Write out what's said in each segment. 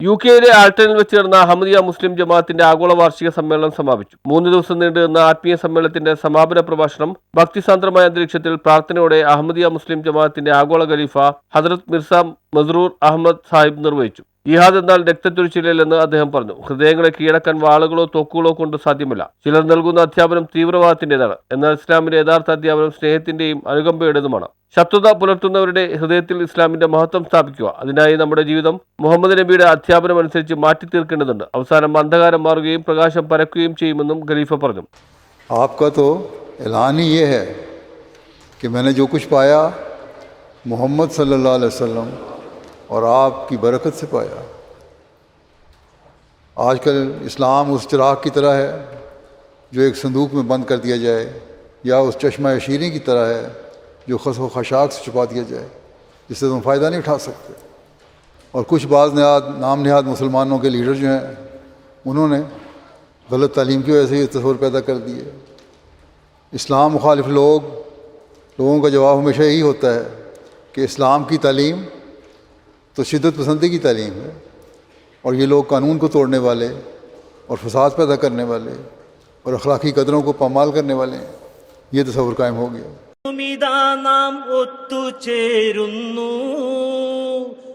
U കെയിലെ ആൾട്ടണിൽ വെച്ച് ചേർന്ന അഹമ്മദിയ മുസ്ലിം ജമാഅത്തിന്റെ ആഗോള വാർഷിക സമ്മേളനം സമാപിച്ചു. മൂന്ന് ദിവസം നീണ്ടുനിന്ന ആത്മീയ സമ്മേളനത്തിന്റെ സമാപന പ്രഭാഷണം ഭക്തിസാന്ദ്രമായ അന്തരീക്ഷത്തിൽ പ്രാർത്ഥനയോടെ അഹമ്മദിയ മുസ്ലിം ജമാഅത്തിന്റെ ആഗോള ഖലീഫ ഹജറത് മിർസ മസ്റൂർ അഹമ്മദ് സാഹിബ് നിർവഹിച്ചു. ജിഹാദ് എന്നാൽ രക്തത്തൊഴിച്ചില്ലെന്ന് അദ്ദേഹം പറഞ്ഞു. ഹൃദയങ്ങളെ കീഴടക്കാൻ വാളുകളോ തോക്കുകളോ കൊണ്ട് സാധ്യമല്ല. ചിലർ നൽകുന്ന അധ്യാപനം തീവ്രവാദത്തിന്റേതാണ് എന്നാൽ ഇസ്ലാമിന്റെ യഥാർത്ഥ അധ്യാപനം സ്നേഹത്തിന്റെയും അനുകമ്പയുടേതുമാണ്. ശത്രുത പുലർത്തുന്നവരുടെ ഹൃദയത്തിൽ ഇസ്ലാമിന്റെ മഹത്വം സ്ഥാപിക്കുക അതിനായി നമ്മുടെ ജീവിതം മുഹമ്മദ് നബിയുടെ അധ്യാപനം അനുസരിച്ച് മാറ്റി തീർക്കേണ്ടതുണ്ട് അവസാനം അന്ധകാരം മാറുകയും പ്രകാശം പരക്കുകയും ചെയ്യുമെന്നും ഖലീഫ പറഞ്ഞു മുഹമ്മദ് സല്ലാ اور آپ کی برکت سے پایا آج کل اسلام اس چراغ کی طرح ہے جو ایک صندوق میں بند کر دیا جائے یا اس چشمہ شیریں کی طرح ہے جو خس و خشاک سے چھپا دیا جائے، جس سے تم فائدہ نہیں اٹھا سکتے۔ اور کچھ بعض نہاد، نام نہاد مسلمانوں کے لیڈر جو ہیں، انہوں نے غلط تعلیم کی وجہ سے یہ تصور پیدا کر دیے۔ اسلام مخالف لوگ، لوگوں کا جواب ہمیشہ یہی ہوتا ہے کہ اسلام کی تعلیم تو شدت پسندی کی تعلیم ہے، اور یہ لوگ قانون کو توڑنے والے اور فساد پیدا کرنے والے اور اخلاقی قدروں کو پامال کرنے والے ہیں۔ یہ تصور قائم ہو گیا۔ ഇതാ നാം ഒത്തുചേരുന്നു.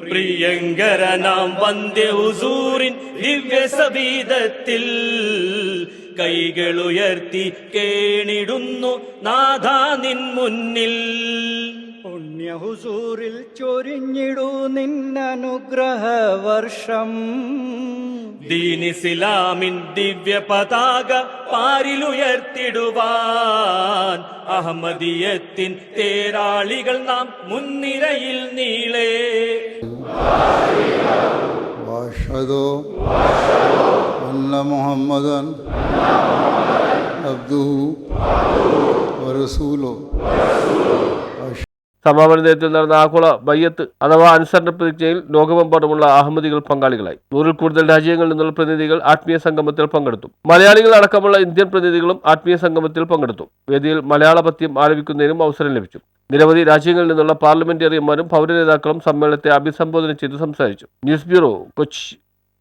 പ്രിയങ്കര നാം വന്ദേ ഹുസൂറിൻ ദിവ്യ സബീതത്തിൽ കൈകളുയർത്തി കേണിടുന്നു നാഥ നിൻ മുന്നിൽ. പുണ്യഹുസൂറിൽ ചൊരിഞ്ഞിടൂ നിന്നനുഗ്രഹ വർഷം. ദീനിസിലാമിൻ ദിവ്യ പതാക പാരിലുയർത്തിടുവാൻ. അഹമ്മദിയത്തിൻ തേരാളികൾ നാം മുൻനിരയിൽ നീളേ. വാഷതോ അല്ല മുഹമ്മദൻ അബ്ദുഹു ورسوله. സമാപന നേതൃത്വത്തിൽ നടന്ന ആഗോള ബയ്യത്ത് അഥവാ അനുസരണ പ്രതിജ്ഞയിൽ ലോകമെമ്പാടുമുള്ള അഹമ്മദികൾ പങ്കാളികളായി. നൂറിൽ കൂടുതൽ രാജ്യങ്ങളിൽ നിന്നുള്ള പ്രതിനിധികൾ ആത്മീയ സംഗമത്തിൽ പങ്കെടുത്തു. മലയാളികൾ അടക്കമുള്ള ഇന്ത്യൻ പ്രതിനിധികളും ആത്മീയ സംഗമത്തിൽ പങ്കെടുത്തു. വേദിയിൽ മലയാള പത്യം ആലപിക്കുന്നതിനും അവസരം ലഭിച്ചു. നിരവധി രാജ്യങ്ങളിൽ നിന്നുള്ള പാർലമെന്റേറിയന്മാരും പൗരനേതാക്കളും സമ്മേളനത്തെ അഭിസംബോധന ചെയ്ത് സംസാരിച്ചു. News bureau Kochi.